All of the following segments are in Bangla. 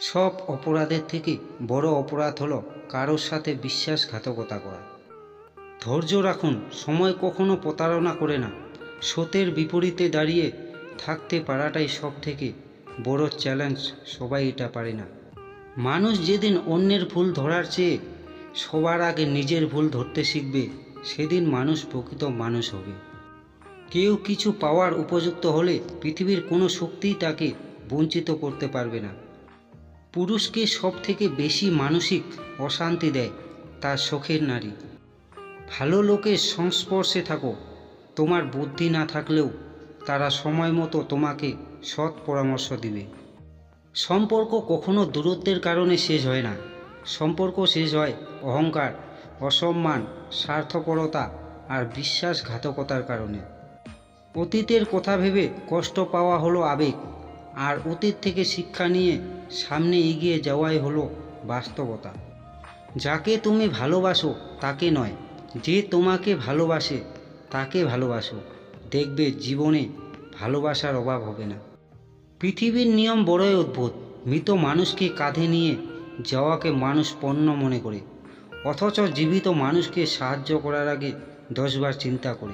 সব অপরাধের থেকে বড় অপরাধ হলো কারোর সাথে বিশ্বাসঘাতকতা করা। ধৈর্য রাখুন, সময় কখনো প্রতারণা করে না। সত্যের বিপরীতে দাঁড়িয়ে থাকতে পারাটাই সব থেকে বড় চ্যালেঞ্জ সবাই এটা পারে না। মানুষ যেদিন অন্যের ভুল ধরার চেয়ে সবার আগে নিজের ভুল ধরতে শিখবে, সেদিন মানুষ প্রকৃত মানুষ হবে। কেউ কিছু পাওয়ার উপযুক্ত হলে পৃথিবীর কোনো শক্তিই তাকে বঞ্চিত করতে পারবে না। পুরুষকে সব থেকে বেশি মানসিক অশান্তি দেয় তার শখের নারী। ভালো লোকের সংস্পর্শে থাকো, তোমার বুদ্ধি না থাকলেও তারা সময় মতো তোমাকে সৎ পরামর্শ দিবে। সম্পর্ক কখনো দূরত্বের কারণে শেষ হয় না। সম্পর্ক শেষ হয় অহংকার, অসম্মান, স্বার্থপরতা আর বিশ্বাসঘাতকতার কারণে। অতীতের কথা ভেবে কষ্ট পাওয়া হলো আবেগ। আর অতীত থেকে শিক্ষা নিয়ে সামনে এগিয়ে যাওয়াই হলো বাস্তবতা। যাকে তুমি ভালোবাসো তাকে নয়, যে তোমাকে ভালোবাসে তাকে ভালোবাসো। দেখবে জীবনে ভালোবাসার অভাব হবে না। পৃথিবীর নিয়ম বড়ই অদ্ভুত, মৃত মানুষকে কাঁধে নিয়ে যাওয়াকে মানুষ পণ্য মনে করে, অথচ জীবিত মানুষকে সাহায্য করার আগে দশবার চিন্তা করে।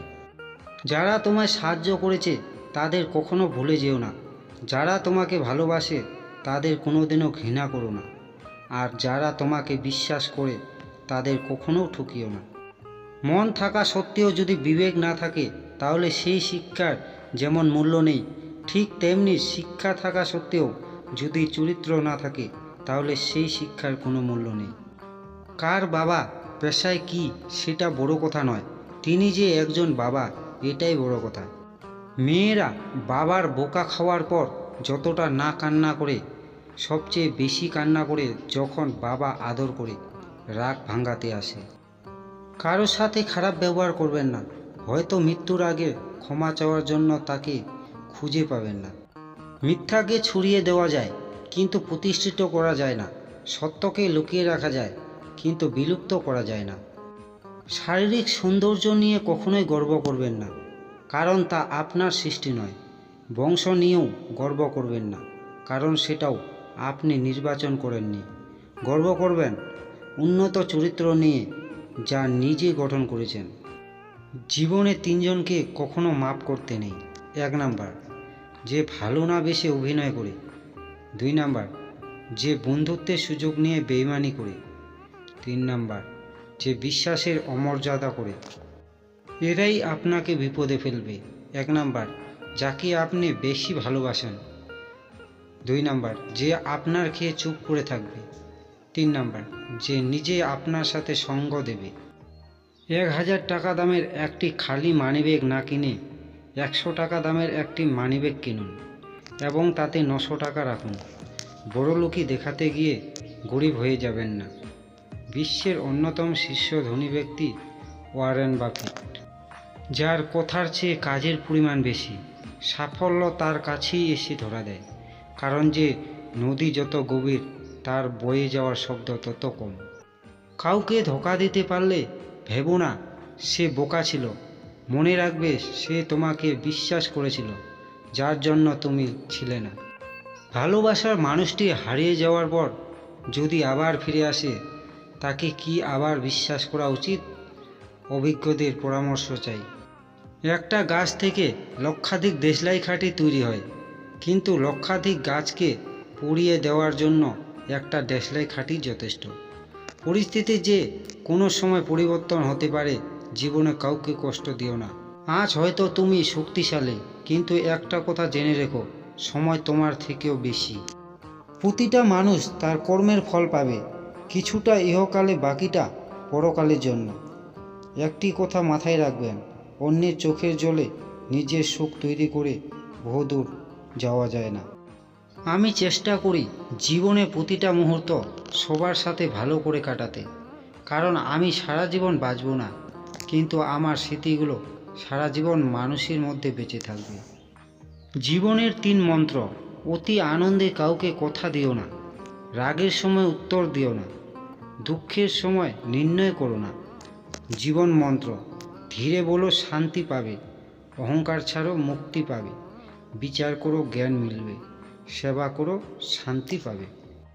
যারা তোমায় সাহায্য করেছে তাদের কখনো ভুলে যেও না। যারা তোমাকে ভালোবাসে, তাদের কোনোদিনও ঘৃণা করো না। আর যারা তোমাকে বিশ্বাস করে, তাদের কখনো ঠকিও না। মন থাকা সত্ত্বেও যদি বিবেক না থাকে, তাহলে সেই শিক্ষার যেমন মূল্য নেই, ঠিক তেমনি শিক্ষা থাকা সত্ত্বেও যদি চরিত্র না থাকে, তাহলে সেই শিক্ষার কোনো মূল্য নেই। কার বাবা পেশায় কি, সেটা বড় কথা নয়। তিনি যে একজন বাবা, এটাই বড় কথা। মেয়েরা বাবার বোকা খাওয়ার পর যতটা না কান্না করে, সবচেয়ে বেশি কান্না করে যখন বাবা আদর করে, রাগ ভাঙাতে আসে। কারোর সাথে খারাপ ব্যবহার করবেন না, হয়তো মৃত্যুর আগে ক্ষমা চাওয়ার জন্য তাকে খুঁজে পাবেন না। মিথ্যাকে ছড়িয়ে দেওয়া যায়, কিন্তু প্রতিষ্ঠিত করা যায় না। সত্যকে লুকিয়ে রাখা যায়, কিন্তু বিলুপ্ত করা যায় না। শারীরিক সৌন্দর্য নিয়ে কখনোই গর্ব করবেন না। কারণ তা আপনার সৃষ্টি নয়। বংশ নিয়েও গর্ব করবেন না, কারণ সেটাও আপনি নির্বাচন করেননি। গর্ব করবেন, উন্নত চরিত্র নিয়ে যা নিজে গঠন করেছেন। জীবনে তিনজনকে কখনো মাপ করতে নেই। এক নাম্বার, যে ভালো না বেশি অভিনয় করে। দুই নাম্বার, যে বন্ধুত্বের সুযোগ নিয়ে বেইমানি করে। তিন নাম্বার, যে বিশ্বাসের অমর্যাদা করে। এরাই আপনাকে বিপদে ফেলবে। এক নাম্বার, যাকে আপনি বেশি ভালোবাসেন। দুই নাম্বার, যে আপনার খেয়ে চুপ করে থাকবে। তিন নাম্বার, যে নিজে আপনার সাথে সঙ্গ দেবে। এক হাজার টাকা দামের একটি খালি মানিব্যাগ না কিনে একশো টাকা দামের একটি মানিব্যাগ কিনুন এবং তাতে নশো টাকা রাখুন। বড়লোকি দেখাতে গিয়ে গরিব হয়ে যাবেন না। বিশ্বের অন্যতম শীর্ষ ধনী ব্যক্তি ওয়ারেন বাফেট। যার কথার চেয়ে কাজের পরিমাণ বেশি, সাফল্য তার কাছেই এসে ধরা দেয়। কারণ যে নদী যত গভীর, তার বয়ে যাওয়ার শব্দ তত কম। কাউকে ধোকা দিতে পারলে ভেবো না, সে বোকা ছিল। মনে রাখবে সে তোমাকে বিশ্বাস করেছিল, যার জন্য তুমি ছিলে না। ভালোবাসার মানুষটি হারিয়ে যাওয়ার পর যদি আবার ফিরে আসে, তাকে কি আবার বিশ্বাস করা উচিত? অভিজ্ঞদের পরামর্শ চাই। একটা গাছ থেকে লক্ষাধিক দেশলাই খাঁটি তৈরি হয়। কিন্তু লক্ষাধিক গাছকে পুড়িয়ে দেওয়ার জন্য একটা দেশলাই খাঁটি যথেষ্ট। পরিস্থিতি যে কোনো সময় পরিবর্তন হতে পারে, জীবনে কাউকে কষ্ট দিও না। আজ হয়তো তুমি শক্তিশালী, কিন্তু একটা কথা জেনে রেখো, সময় তোমার থেকেও বেশি। প্রতিটা মানুষ তার কর্মের ফল পাবে, কিছুটা ইহকালে, বাকিটা পরকালের জন্য। একটি কথা মাথায় রাখবেন অন্যের চোখের জলে নিজের সুখ তৈরি করে বহুদূর যাওয়া যায় না। আমি চেষ্টা করি জীবনে প্রতিটা মুহূর্ত সবার সাথে ভালো করে কাটাতে। কারণ আমি সারা জীবন বাঁচব না, কিন্তু আমার স্মৃতিগুলো সারা জীবন মানুষের মধ্যে বেঁচে থাকবে। জীবনের তিন মন্ত্র, অতি আনন্দে কাউকে কথা দিও না, রাগের সময় উত্তর দিও না, দুঃখের সময় নির্ণয় করো না। জীবন মন্ত্র ধীরে বলো শান্তি পাবে, অহংকার ছাড়ো মুক্তি পাবে, বিচার করো জ্ঞান মিলবে, সেবা করো শান্তি পাবে।